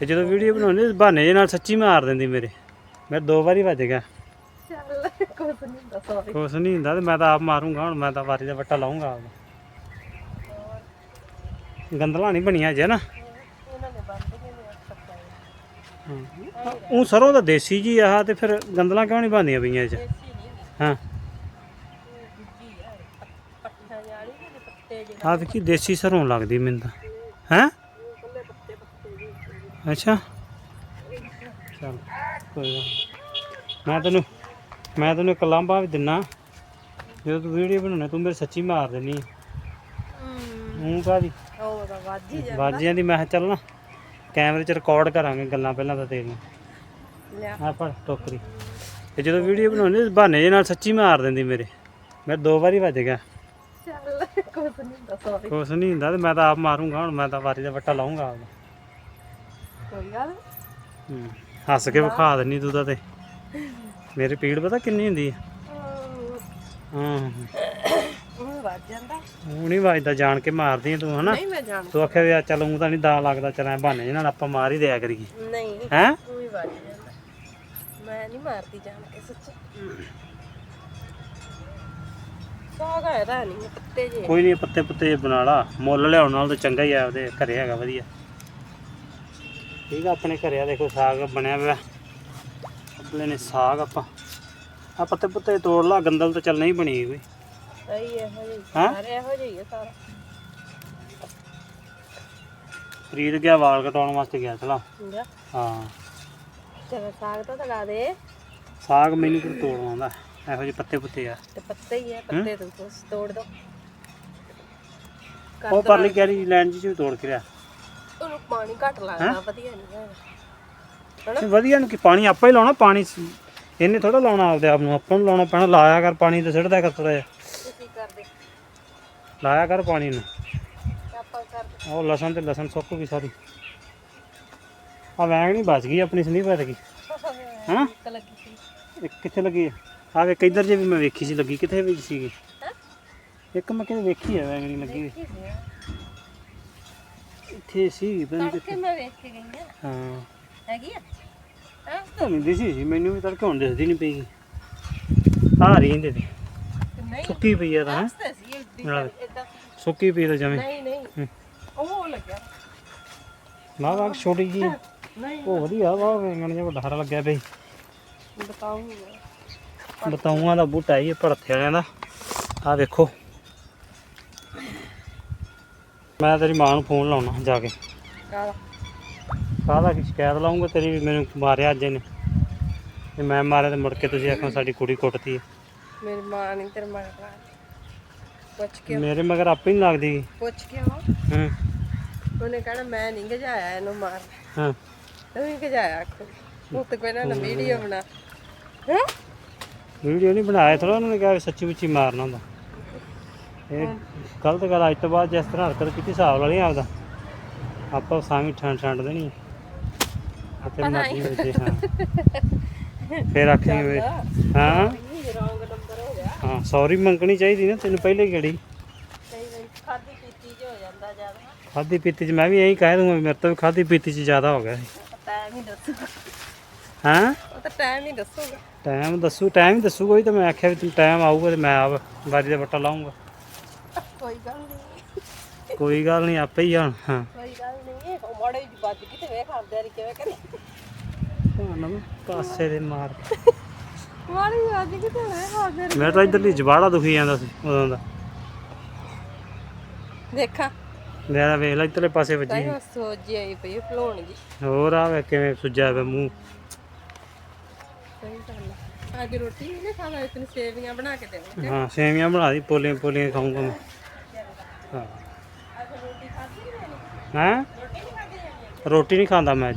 ਤੇ ਜਦੋਂ ਵੀਡੀਓ ਬਣਾਉਂਦੇ ਬਹਾਨੇ ਜੇ ਨਾਲ ਸੱਚੀ ਮਾਰ ਦਿੰਦੀ ਮੇਰੇ। ਮੈਂ ਦੋ ਵਾਰੀ ਵੱਜ ਗਿਆ। ਚੱਲ ਕੁਛ ਨਹੀਂ ਹੁੰਦਾ ਸੌਰੀ ਕੁਛ ਨਹੀਂ ਹੁੰਦਾ ਤੇ ਮੈਂ ਤਾਂ ਆਪ ਮਾਰੂੰਗਾ ਹੁਣ, ਮੈਂ ਤਾਂ ਵਾਰੀ ਦਾ ਵੱਟਾ ਲਾਉਂਗਾ ਆਪ ਗੰਦਲਾਂ ਨਹੀਂ ਬਣੀਆਂ ਅਜੇ ਨਾ। ਇਹਨਾਂ ਉਹ ਸਰੋਂ ਦਾ ਦੇਸੀ ਜੀ ਆਹ ਤੇ ਫਿਰ ਗੰਦਲਾਂ ਕਿਉਂ ਨਹੀਂ ਬਣਦੀਆਂ ਪਈਆਂ ਇਹ ਚ? ਹਾਂ। ਇਹ ਦੂਜੀ ਆ ਕੀ ਦੇਸੀ ਸਰੋਂ ਲੱਗਦੀ ਮੈਨੂੰ ਤਾਂ। ਹੈ? ਅੱਛਾ। ਚਲ ਕੋਈ ਗੱਲ ਨੀ। ਮੈਂ ਤੈਨੂੰ ਮੈਂ ਤੈਨੂੰ ਇੱਕ ਲਾਂਭਾ ਵੀ ਦਿੰਨਾ। ਜਦੋਂ ਤੂੰ ਵੀਡੀਓ ਬਣਾਉਣਾ ਤੂੰ ਮੇਰੇ ਸੱਚੀ ਮਾਰ ਦੇਣੀ ਹੂੰ। ਹੂੰ ਕਾਦੀ ਉਹ ਤਾਂ ਵੱਜ ਹੀ ਜਾਂਦਾ। ਬਾਜੀਆਂ ਦੀ ਮੈਂ ਕਿਹਾ ਚੱਲ ਨਾ ਕੈਮਰੇ 'ਚ ਰਿਕਾਰਡ ਕਰਾਂਗੇ ਗੱਲਾਂ ਪਹਿਲਾਂ ਤਾਂ ਤੇਰੀਆਂ। ਲਿਆ। ਆ ਫੜ ਟੋਕਰੀ। ਤੇ ਜਦੋਂ ਵੀਡੀਓ ਬਣਾਉਣੀ ਬਹਾਨੇ ਜੇ ਨਾਲ ਸੱਚੀ ਮਾਰ ਦਿੰਦੀ ਮੇਰੇ। ਮੈਂ ਦੋ ਵਾਰੀ ਵੱਜ ਗਿਆ। ਚੱਲ ਕੁਛ ਨਹੀਂ ਹੁੰਦਾ ਸੌਰੀ ਕੁਛ ਨਹੀਂ ਹੁੰਦਾ ਤੇ ਮੈਂ ਤਾਂ ਆਪ ਮਾਰੂੰਗਾ ਹੁਣ ਮੈਂ ਤਾਂ ਵਾਰੀ ਦਾ ਵੱਟਾ ਲਾਉਂਗਾ ਆਪ ਕੋਈ ਗੱਲ ਹੂੰ ਹੱਸ ਕੇ ਵਿਖਾ ਦਿੰਨੀ ਤੂੰ ਤਾਂ ਤੇ। ਮੇਰੀ ਪੀੜ ਪਤਾ ਕਿੰਨੀ ਹੁੰਦੀ ਹੈ ਹਾਂ। ਉਹ ਵੱਜ ਜਾਂਦਾ। ਉਹ ਨਹੀਂ ਵੱਜਦਾ ਜਾਣ ਕੇ ਮਾਰਦੀ ਹੈ ਤੂੰ ਹਨਾ? ਨਹੀਂ ਮੈਂ ਜਾਣ ਤੂੰ ਆਖਿਆ ਵੀ ਆ ਚੱਲ ਊਂ ਤਾਂ ਨਹੀਂ ਦਾ ਲੱਗਦਾ ਚੱਲ ਐ ਬਹਾਨੇ ਜਿਹੇ ਨਾਲ ਆਪਾਂ ਮਾਰ ਹੀ ਦਿਆ ਕਰੀਏ। ਨਹੀਂ ਹੈ? ਉਹ ਹੀ ਵੱਜ ਜਾਂਦਾ। ਮੈਂ ਨਹੀਂ ਮਾਰਦੀ ਜਾਣ ਕੇ ਸੱਚ। ਸਾਗ ਤਾਂ ਨਹੀਂ ਪੱਤੇ ਜੇ ਕੋਈ ਨਹੀਂ ਪੱਤੇ ਪੁੱਤੇ ਬਣਾ ਲਾ। ਮੁੱਲ ਲਿਆਉਣ ਨਾਲ ਤਾਂ ਚੰਗਾ ਹੀ ਆ ਉਹਦੇ ਘਰੇ ਹੈਗਾ ਵਧੀਆ। ਠੀਕ ਆ ਆਪਣੇ ਘਰੇ ਆ ਦੇਖੋ ਸਾਗ ਬਣਿਆ ਹੋਇਆ ਆਪਣੇ ਨੇ ਸਾਗ ਆਪਾਂ ਆ ਪੱਤੇ ਪੁੱਤੇ ਤੋੜ ਲਾ ਗੰਦਲ ਤਾਂ ਚੱਲ ਨਹੀਂ ਬਣੀ ਕੋਈ ਸਹੀ ਇਹੋ ਜਿਹੀ। ਹੈਂ? ਸਾਰੇ ਇਹੋ ਜਿਹੀ ਹੈ ਸਾਰਾ। ਫਰੀਦ ਗਿਆ ਵਾਲ ਕਟਾਉਣ ਵਾਸਤੇ ਗਿਆ ਚਲਾ। ਹੁੰਦਾ ਹਾਂ। ਚਲੋ ਸਾਗ ਤਾਂ ਲਗਾ ਦੇ। ਸਾਗ ਮੈਨੂੰ ਕੋਈ ਤੋੜਨਾ ਆਉਂਦਾ? ਇਹੋ ਜਿਹੇ ਪੱਤੇ ਪੁੱਤੇ ਆ। ਤੇ ਪੱਤੇ ਹੀ ਹੈ? ਪੱਤੇ ਤੋੜ ਦੋ। ਉਹ ਪਰਲੀ ਕੈਰੀ ਲੈਂਡ ਜੀ ਤੋੜ ਕੇ ਲਿਆ। ਉਹਨੂੰ ਪਾਣੀ ਘੱਟ ਲੱਗਦਾ ਵਧੀਆ ਨਹੀਂ ਹੈਗਾ ਵਧੀਆ ਨੂੰ ਕਿ ਪਾਣੀ ਆਪਾਂ ਹੀ ਲਾਉਣਾ ਪਾਣੀ ਸ- ਇਹਨੇ ਥੋੜਾ ਲਾਉਣਾ ਆਪਦੇ ਆਪ ਨੂੰ ਆਪਾਂ ਨੂੰ ਲਾਉਣਾ ਪੈਣਾ ਲਾਇਆ ਕਰ ਪਾਣੀ ਤੇ ਸਿੱਟਦਾ ਕਰ ਥੋੜਾ ਜਿਹਾ। ਤੁਸੀਂ ਕਰਦੇ? ਲਾਇਆ ਕਰ ਪਾਣੀ ਨੂੰ। ਤੇ ਆਪਾਂ ਕਰਦੇ? ਉਹ ਲਸਣ ਤੇ ਲਸਣ ਸੁੱਕ ਗਈ ਸਾਰੀ। ਆ ਵੈਂਗ ਨਹੀਂ ਬਚ ਗਈ ਆਪਣੀ ਸਨੀ ਬਚ ਗਈ। ਹਾਂ ਇੱਕ ਲੱਗੀ ਸੀ। ਇੱਕ ਕਿੱਥੇ ਲੱਗੀ ਆ? ਵੇਖ ਇੱਧਰ ਜੇ ਵੀ ਮੈਂ ਵੇਖੀ ਸੀ ਲੱਗੀ ਕਿੱਥੇ ਵਿੱਚ ਸੀਗੀ? ਇੱਕ ਮੈਂ ਕਿਤੇ ਵੇਖੀ ਆ ਵੈਂਗ ਨਹੀਂ ਲੱਗੀ ਹੋਈ। ਕੀ ਸੀ। ਇੱਥੇ ਸੀ ਪਤਾ ਨੀ ਤੜਕੇ ਮੈਂ ਵੇਖ ਕੇ ਗਈ ਆ ਹਾਂ। ਹੈਗੀ ਆ? ਹਾਂ? ਤਾਂ ਨਹੀਂ ਦਿਸੀ ਸੀ ਮੈਨੂੰ ਵੀ ਤੜਕੇ ਹੁਣ ਦਿਸਦੀ ਨਹੀਂ ਪਈ। ਆ ਰਹੀ ਇਹਦੇ ਤੇ। ਨਹੀਂ ਸੁੱਕੀ ਪਈ ਆ ਤਾਂ ਹੈਂ? ਸੀ। ਇਦਾਂ ਸੁੱਕੀ ਪਈ ਤਾਂ ਜਮੇ। ਨਹੀਂ ਨਹੀਂ। ਉਹ ਲੱਗਿਆ। ਨਾ ਛੋਟੀ ਜੀ। ਨਹੀਂ ਉਹ ਵਧੀਆ ਵਾ ਵੈਂਗਣ ਜਿਹਾ ਵੱਡਾ ਹਰਾ ਲੱਗਿਆ ਬਈ। ਬਤਾਉਂਗਾ ਬਤਾਊਆਂ ਦਾ ਬੂਟਾ ਹੀ ਭੜਥੇ ਵਾਲਿਆਂ ਦਾ। ਆ ਵੇਖੋ। ਮੈਂ ਤੇਰੀ ਮਾਂ ਨੂੰ ਫੋਨ ਲਾਉਣਾ ਜਾ ਕੇ। ਕਾਹਦਾ? ਕੀ ਸ਼ਿਕਾਇਤ ਲਾਉਂਗਾ? ਤੇਰੀ ਵੀ ਮੈਨੂੰ ਮਾਰਿਆ ਅੱਜ ਇਹਨੇ। ਤੇ ਮੈਂ ਮਾਰਿਆ ਤੇ ਮੁੜ ਕੇ ਤੁਸੀਂ ਆਖੋ ਸਾਡੀ ਕੁੜੀ ਕੁੱਟਤੀ ਹੈ। ਮੇਰੀ ਮਾਂ ਨਹੀਂ ਤੇਰੇ ਮਾਂ ਕੋਲ ਪੁੱਛ ਕੇ ਮੇਰੇ ਮਗਰ ਆਪੇ ਨਹੀਂ ਲੱਗਦੀ। ਪੁੱਛ ਕੇ ਆਓ। ਹਾਂ। ਉਹਨੇ ਕਹਿਣਾ ਮੈਂ ਨਹੀਂ ਗਜਾਇਆ ਇਹਨੂੰ ਮਾਰ ਹਾਂ। ਤੂੰ ਹੀ ਗਜਾਇਆ ਆਖੋ। ਉਹ ਤੇ ਕੋਈ ਨਾ ਵੀਡੀਓ ਬਣਾ। ਹੈ? ਵੀਡੀਓ ਨਹੀਂ ਬਣਾਇਆ ਥੋੜਾ ਉਹਨਾਂ ਨੇ ਕਿਹਾ ਵੀ ਸੱਚੀ ਮੁੱਚੀ ਮਾਰਨਾ ਹੁੰਦਾ। ਇਹ ਗਲਤ ਗੱਲ ਅੱਜ ਤੋਂ ਬਾਅਦ ਜਿਸ ਤਰ੍ਹਾਂ ਹਰਕਤ ਕੀਤੀ ਹਿਸਾਬ ਵਾਲੀ ਆਪਦਾ। ਆਪਾਂ ਸਾਂਵੀ ਠੰਡ ਠੰਡ ਦੇਣੀ ਅਤੇ ਮਰਜ਼ੀ ਵਿੱਚ ਹਾਂ। ਫਿਰ ਆਖੀ ਵੀ ਹਾਂ। ਰੌਂਗ ਨੰਬਰ ਹੋ ਗਿਆ। ਹਾਂ ਸੌਰੀ ਮੰਗਣੀ ਚਾਹੀਦੀ ਨਾ ਤੈਨੂੰ ਪਹਿਲੇ ਵਾਰੀ ਖਾਦੀ ਪੀਤੀ ਚ ਹੋ ਜਾਂਦਾ ਜ਼ਿਆਦਾ। ਖਾਦੀ ਪੀਤੀ ਚ ਮੈਂ ਵੀ ਇਹੀ ਕਹਿ ਦੂੰਗਾ ਮੇਰੇ ਤੋਂ ਵੀ ਖਾਦੀ ਪੀਤੀ ਚ ਜ਼ਿਆਦਾ ਹੋ ਗਿਆ ਸੀ। ਟਾਈਮ ਹੀ ਦੱਸੂਗਾ ਹਾਂ? ਉਹ ਤਾਂ ਟਾਈਮ ਹੀ ਦੱਸੂਗਾ। ਟਾਈਮ ਦੱਸੂ ਟਾਈਮ ਦੱਸੂਗਾ ਹੀ ਤਾਂ ਮੈਂ ਆਖਿਆ ਵੀ ਤੈਨੂੰ ਟਾਈਮ ਆਊਗਾ ਤੇ ਮੈਂ ਆਪ ਵਾਰੀ ਦਾ ਵੱਟਾ ਲਾਉਂਗਾ ਕੋਈ ਗੱਲ ਨਹੀਂ ਕੋਈ ਗੱਲ ਨਹੀਂ ਆਪੇ ਹੀ ਆਣ ਹਾਂ। ਕੋਈ ਗੱਲ ਨਹੀਂ ਉਹ ਮੋੜੇ ਜੀ ਵੱਜ ਗਈ ਤੇ ਵੇਖ ਆਉਂਦੇ ਰੀ ਕਿਵੇਂ ਕਰੀ ਮੈਂ ਪਾਸੇ ਦੇ ਮਾਰ ਮਾੜੀ ਵੱਜ ਗਈ ਤੇ ਵੇਖ ਆਉਂਦੇ ਮੈਂ ਤਾਂ ਇਧਰਲੀ ਜਵਾੜਾ ਦੁਖੀ ਜਾਂਦਾ ਸੀ ਉਦੋਂ ਦਾ। ਦੇਖਾਂ। ਮੇਰਾ ਵੇਖ ਲੈ ਇਧਰਲੇ ਪਾਸੇ ਵੱਜੀ ਤਾਈ ਸੋਜੀ ਆਈ ਪਈ ਫਲੋਣ ਜੀ। ਹੋਰ ਆ ਵੇ ਕਿਵੇਂ ਸੁੱਜਿਆ ਵੇ ਮੂੰਹ। ਸਹੀ ਗੱਲ ਆ। ਅੱਜ ਰੋਟੀ ਨਹੀਂ ਖਾਣਾ ਇਤਨੀ ਸੇਵੀਆਂ ਬਣਾ ਕੇ ਦੇਵਾਂ ਹਾਂ ਸੇਵੀਆਂ ਬਣਾ ਦੀ ਪੋਲੀਆਂ ਪੋਲੀਆਂ ਖਾਊਂਗਾ ਮੈਂ। ਹਾਂ। ਰੋਟੀ ਖਾਧੀ ਨਹੀਂ ਹੈਂ? ਰੋਟੀ ਨਹੀਂ ਖਾਂਦਾ ਮੈਂ